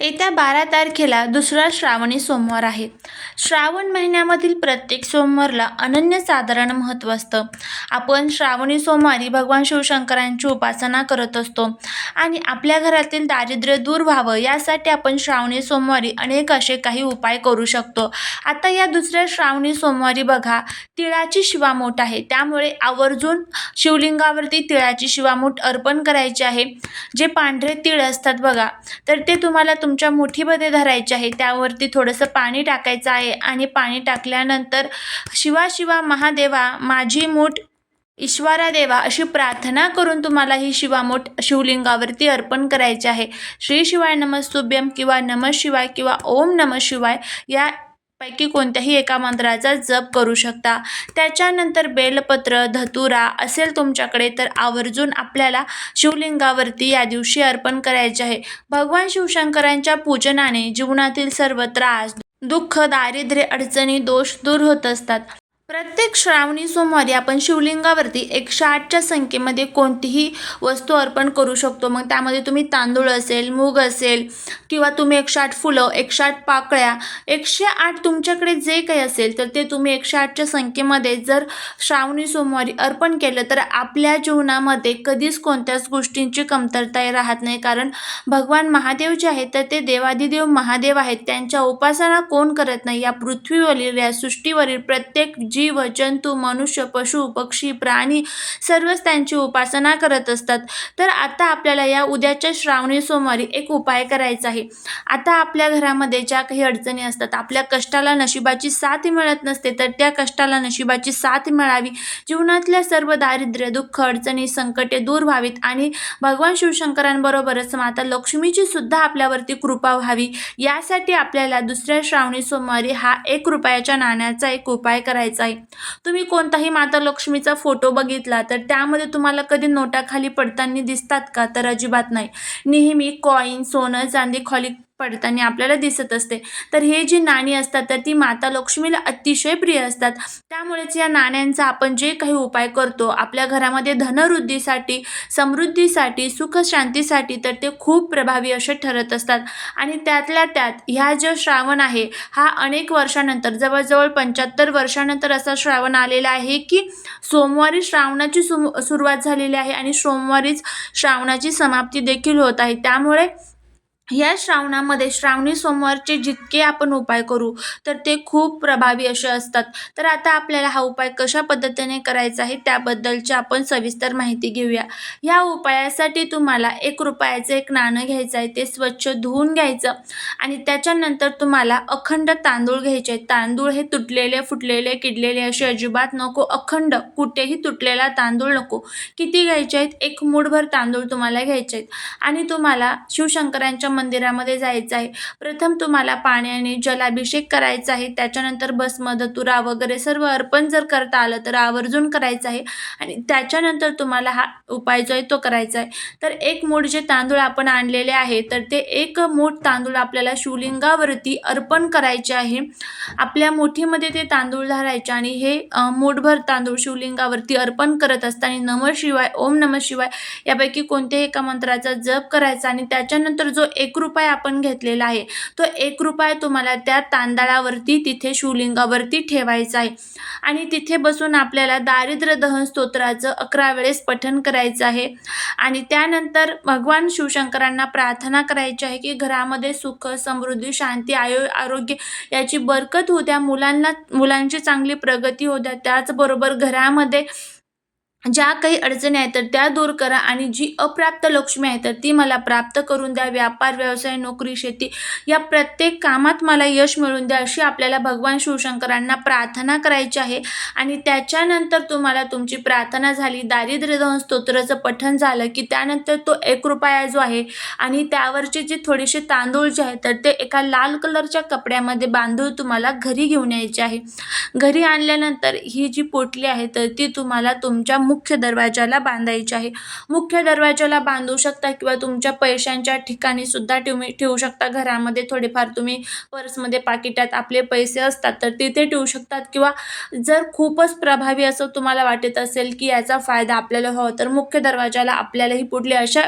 येत्या बारा तारखेला दुसरा श्रावणी सोमवार आहे. श्रावण महिन्यामधील प्रत्येक सोमवारला अनन्यसाधारण महत्त्व असतं. आपण श्रावणी सोमवारी भगवान शिवशंकरांची उपासना करत असतो. आणि आपल्या घरातील दारिद्र्य दूर व्हावं यासाठी आपण श्रावणी सोमवारी अनेक असे काही उपाय करू शकतो. आता या दुसऱ्या श्रावणी सोमवारी बघा तिळाची शिवामूठ आहे. त्यामुळे आवर्जून शिवलिंगावरती तिळाची शिवामूठ अर्पण करायची आहे. जे पांढरे तिळ असतात बघा तर ते तुम्हाला तुमच्या मुठीमध्ये धरायचे आहे त्यावरती थोडंसं पाणी टाकायचं आहे आणि पाणी टाकल्यानंतर शिवा शिवा महादेवा माझी मूठ ईश्वरा देवा अशी प्रार्थना करून तुम्हाला ही शिवामूठ शिवलिंगावरती अर्पण करायची आहे. श्री शिवाय नमस्तुभ्यम किंवा नम शिवाय किंवा ओम नम शिवाय या पैकी कोणत्याही एका मंत्राचा जप करू शकता. त्याच्यानंतर बेलपत्र धतुरा असेल तुमच्याकडे तर आवर्जून आपल्याला शिवलिंगावरती या दिवशी अर्पण करायचे आहे. भगवान शिवशंकरांच्या पूजनाने जीवनातील सर्व त्रास दुःख दारिद्र्य अडचणी दोष दूर होत असतात. प्रत्येक श्रावणी सोमवारी आपण शिवलिंगावरती एकशे आठच्या संख्येमध्ये कोणतीही वस्तू अर्पण करू शकतो. मग त्यामध्ये तुम्ही तांदूळ असेल मूग असेल किंवा तुम्ही एकशे आठ फुलं एकशे आठ पाकळ्या एकशे आठ तुमच्याकडे जे काही असेल तर ते तुम्ही एकशे आठच्या संख्येमध्ये जर श्रावणी सोमवारी अर्पण केलं तर आपल्या जीवनामध्ये कधीच कोणत्याच गोष्टींची कमतरता राहत नाही. कारण भगवान महादेव जे आहेत तर ते देवादिदेव महादेव आहेत. त्यांच्या उपासना कोण करत नाही? या पृथ्वीवरील या सृष्टीवरील प्रत्येक जी जीव जंतू मनुष्य पशु पक्षी प्राणी सर्वच त्यांची उपासना करत असतात. तर आता आपल्याला या उद्याच्या श्रावणी सोमवारी एक उपाय करायचा आहे. आता आपल्या घरामध्ये ज्या काही अडचणी असतात आपल्या कष्टाला नशिबाची साथ मिळत नसते तर त्या कष्टाला नशिबाची साथ मिळावी. जीवनातल्या सर्व दारिद्र्य दुःख अडचणी संकटे दूर व्हावीत आणि भगवान शिवशंकरांबरोबरच माता लक्ष्मीची सुद्धा आपल्यावरती कृपा व्हावी. यासाठी आपल्याला दुसऱ्या श्रावणी सोमवारी हा एक रुपयाच्या नाण्याचा एक उपाय करायचा आहे. तुम्ही कोणताही माता लक्ष्मीचा फोटो बघितला तर त्यामध्ये तुम्हाला कधी नोटा खाली पडताना दिसतात का? तर अजिबात नाही. नेहमी कॉईन सोनं चांदी खाली पडताना आपल्याला दिसत असते. तर हे जी नाणी असतात तर ती माता लक्ष्मीला अतिशय प्रिय असतात. त्यामुळेच या नाण्यांचा आपण जे काही उपाय करतो आपल्या घरामध्ये धनवृद्धीसाठी समृद्धीसाठी सुख शांतीसाठी तर ते खूप प्रभावी असे ठरत असतात. आणि त्यातल्या त्यात ह्या जो श्रावण आहे हा अनेक वर्षानंतर जवळजवळ पंच्याहत्तर वर्षानंतर असा श्रावण आलेला आहे की सोमवारी श्रावणाची सुम सुरुवात झालेली आहे आणि सोमवारीच श्रावणाची समाप्ती देखील होत आहे. त्यामुळे या श्रावणामध्ये श्रावणी सोमवारचे जितके आपण उपाय करू तर ते खूप प्रभावी असे असतात. तर आता आपल्याला हा उपाय कशा पद्धतीने करायचा आहे त्याबद्दलची आपण सविस्तर माहिती घेऊया. या उपायासाठी तुम्हाला एक रुपयाचं एक नाणं घ्यायचं आहे ते स्वच्छ धुवून घ्यायचं. आणि त्याच्यानंतर तुम्हाला अखंड तांदूळ घ्यायचे आहेत. तांदूळ हे तुटलेले फुटलेले किडलेले असे अजिबात नको. अखंड कुठेही तुटलेला तांदूळ नको. किती घ्यायचे आहेत? एक मूठभर तांदूळ तुम्हाला घ्यायचे आहेत. आणि तुम्हाला शिवशंकरांच्या मंदिरामध्ये जायचं आहे. प्रथम तुम्हाला पाण्याने जलाभिषेक करायचा आहे. त्याच्यानंतर भस्म धतुरा वगैरे सर्व अर्पण जर करता आलं तर आवर्जून करायचं आहे. आणि त्याच्यानंतर तुम्हाला हा उपाय जो आहे तो करायचा आहे. तर एक मूठ जे तांदूळ आपण आणलेले आहे तर ते एक मूठ तांदूळ आपल्याला शिवलिंगावरती अर्पण करायचे आहे. आपल्या मुठीमध्ये ते तांदूळ धरायचे आणि हे मूठभर तांदूळ शिवलिंगावरती अर्पण करत असताना नम शिवाय ओम नम शिवाय यापैकी कोणत्याही एका मंत्राचा जप करायचा आणि त्याच्यानंतर जो एक एक रुपया आपण घेतलेला आहे. तो एक रुपया तुम्हाला त्या तांदळावरती तिथे शिवलिंगावरती ठेवायचा आहे. आणि तिथे बसून आपल्याला दारिद्र्य दहन स्तोत्राचं अकरा वेळेस पठण करायचं आहे. आणि त्यानंतर भगवान शिवशंकरांना प्रार्थना करायची आहे की घरामध्ये सुख समृद्धी शांती आयो आरोग्य याची बरकत होऊ द्या. मुलांना मुलांची चांगली प्रगती होऊ द्या. त्याचबरोबर घरामध्ये ज्या काही अडचणी आहेत तर त्या दूर करा आणि जी अप्राप्त लक्ष्मी आहे तर ती मला प्राप्त करून द्या. व्यापार व्यवसाय नोकरी शेती या प्रत्येक कामात मला यश मिळून द्या अशी आपल्याला भगवान शिवशंकरांना प्रार्थना करायची आहे. आणि त्याच्यानंतर तुम्हाला तुमची प्रार्थना झाली. दारिद्र्य स्तोत्राचं पठण झालं की त्यानंतर तो एक रुपया जो आहे आणि त्यावरचे जे थोडेसे तांदूळ जे आहेत तर ते एका लाल कलरच्या कपड्यामध्ये बांधून तुम्हाला घरी घेऊन यायचे आहे. घरी आणल्यानंतर ही जी पोटली आहे तर ती तुम्हाला तुमच्या मुख्य दरवाजाला बांधायची आहे. मुख्य दरवाजाला बांधू शकता किंवा तुमच्या पैशांच्या ठिकाणी सुद्धा ठेवू ठेवू शकता. घरामध्ये थोडेफार तुम्ही पर्समध्ये पाकिटात आपले पैसे असतात तर तिथे ठेवू शकतात किंवा जर खूपच प्रभावी असं तुम्हाला वाटत असेल की याचा फायदा आपल्याला हवा तर मुख्य दरवाजाला आपल्यालाही पुढले अशा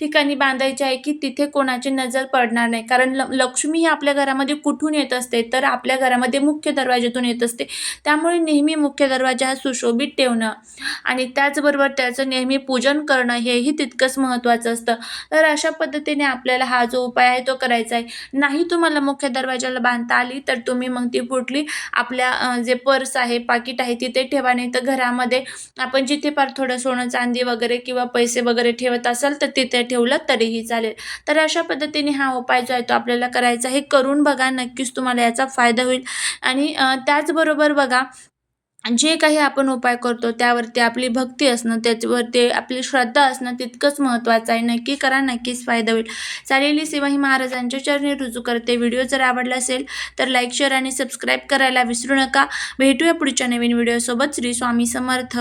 ठिकाणी बांधायचे आहे की तिथे कोणाची नजर पडणार नाही. कारण ल लक्ष्मी ही आपल्या घरामध्ये कुठून येत असते? तर आपल्या घरामध्ये मुख्य दरवाजातून येत असते. त्यामुळे नेहमी मुख्य दरवाजा हा सुशोभित ठेवणं. आणि त्याचबरोबर त्याचं नेहमी पूजन करणं हेही तितकंच महत्त्वाचं असतं. तर अशा पद्धतीने आपल्याला हा जो उपाय आहे तो करायचा आहे. नाही तुम्हाला मुख्य दरवाजाला बांधता आली तर तुम्ही मग ती पुढली आपल्या जे पर्स आहे पाकिट आहे तिथे ठेवा. नाही तर घरामध्ये आपण जिथे फार थोडं सोनं चांदी वगैरे किंवा पैसे वगैरे ठेवत असाल तर तिथे ठेवलं तरीही चालेल. तर अशा पद्धतीने हा उपाय जो आहे तो आपल्याला करायचा हे करून बघा नक्कीच तुम्हाला याचा फायदा होईल. आणि त्याचबरोबर बघा जे काही आपण उपाय करतो त्यावरती आपली भक्ती असणं त्याच्यावरती आपली श्रद्धा असणं तितकंच महत्त्वाचं आहे. नक्की करा नक्कीच फायदा होईल. चालेली सेवा ही महाराजांच्या चरणी रुजू करते. व्हिडिओ जर आवडला असेल तर लाईक शेअर आणि सबस्क्राईब करायला विसरू नका. भेटूया पुढच्या नवीन व्हिडिओसोबत. श्री स्वामी समर्थ.